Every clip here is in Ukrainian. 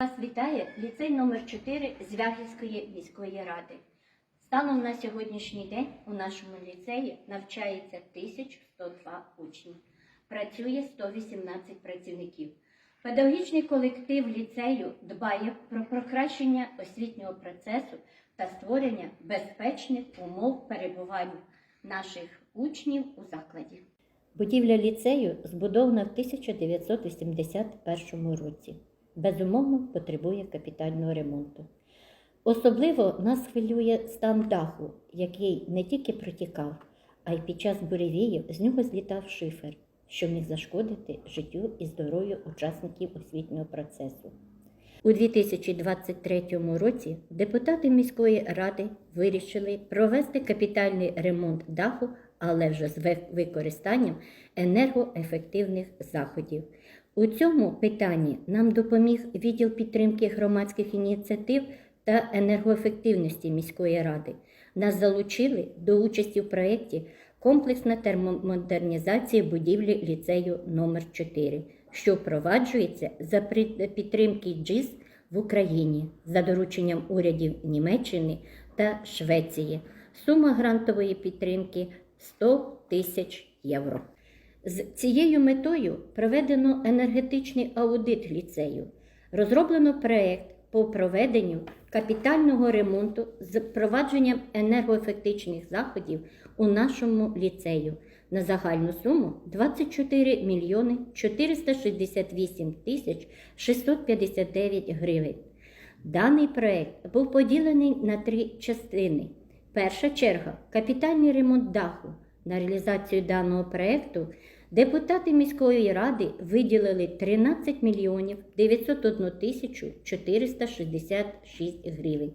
Вас вітає ліцей номер 4 Звягільської міської ради. Станом на сьогоднішній день у нашому ліцеї навчається 1102 учнів. Працює 118 працівників. Педагогічний колектив ліцею дбає про покращення освітнього процесу та створення безпечних умов перебування наших учнів у закладі. Будівля ліцею збудована в 1981 році. Безумовно, потребує капітального ремонту. Особливо нас хвилює стан даху, який не тільки протікав, а й під час буревіїв з нього злітав шифер, що міг зашкодити життю і здоров'ю учасників освітнього процесу. У 2023 році депутати міської ради вирішили провести капітальний ремонт даху, але вже з використанням енергоефективних заходів. У цьому питанні нам допоміг відділ підтримки громадських ініціатив та енергоефективності міської ради. Нас залучили до участі в проєкті комплексна термомодернізація будівлі ліцею номер 4 що впроваджується за підтримки ДЖІС в Україні за дорученням урядів Німеччини та Швеції. Сума грантової підтримки 100 тисяч євро. З цією метою проведено енергетичний аудит ліцею. Розроблено проєкт по проведенню капітального ремонту з впровадженням енергоефектичних заходів у нашому ліцею на загальну суму 24 мільйони 468 тисяч 659 гривень. Даний проєкт був поділений на три частини. Перша черга капітальний ремонт даху. На реалізацію даного проєкту депутати міської ради виділили 13 мільйонів 901 тисячу 466 гривень.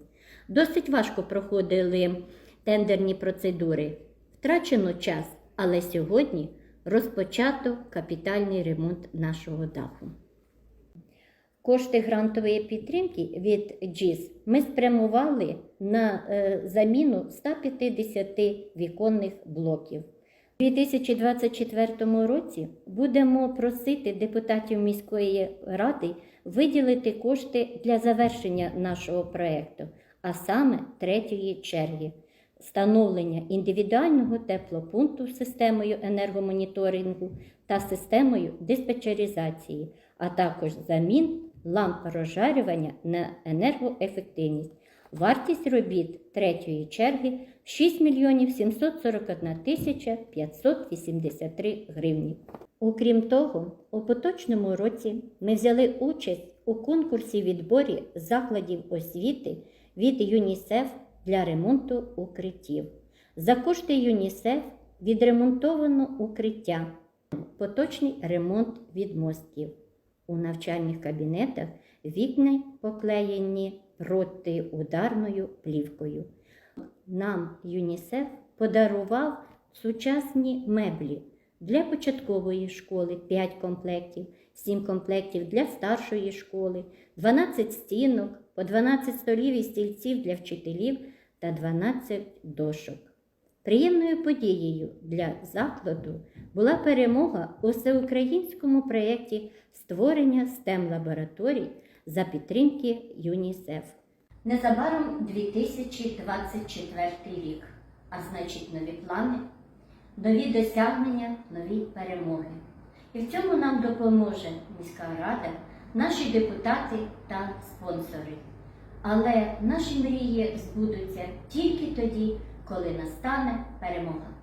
Досить важко проходили тендерні процедури. Втрачено час, але сьогодні розпочато капітальний ремонт нашого даху. Кошти грантової підтримки від ДЖІС ми спрямували на е, заміну 150 віконних блоків. У 2024 році будемо просити депутатів міської ради виділити кошти для завершення нашого проєкту, а саме третьої черги встановлення індивідуального теплопункту системою енергомоніторингу та системою диспетчеризації, а також замін ламп розжарювання на енергоефективність. Вартість робіт третьої черги 6 мільйонів 741 тисяча 583 гривні. Окрім того, у поточному році ми взяли участь у конкурсі відборі закладів освіти від ЮНІСЕФ для ремонту укриттів. За кошти ЮНІСЕФ відремонтовано укриття, поточний ремонт відмостків. У навчальних кабінетах вікна поклеєні протиударною плівкою. Нам ЮНІСЕФ подарував сучасні меблі для початкової школи 5 комплектів, 7 комплектів для старшої школи, 12 стінок, по 12 столів і стільців для вчителів та 12 дошок. Приємною подією для закладу була перемога у всеукраїнському проєкті створення STEM лабораторій за підтримки ЮНІСЕФ. Незабаром 2024 рік, а значить нові плани, нові досягнення, нові перемоги. І в цьому нам допоможе міська рада, наші депутати та спонсори. Але наші мрії збудуться тільки тоді, коли настане перемога.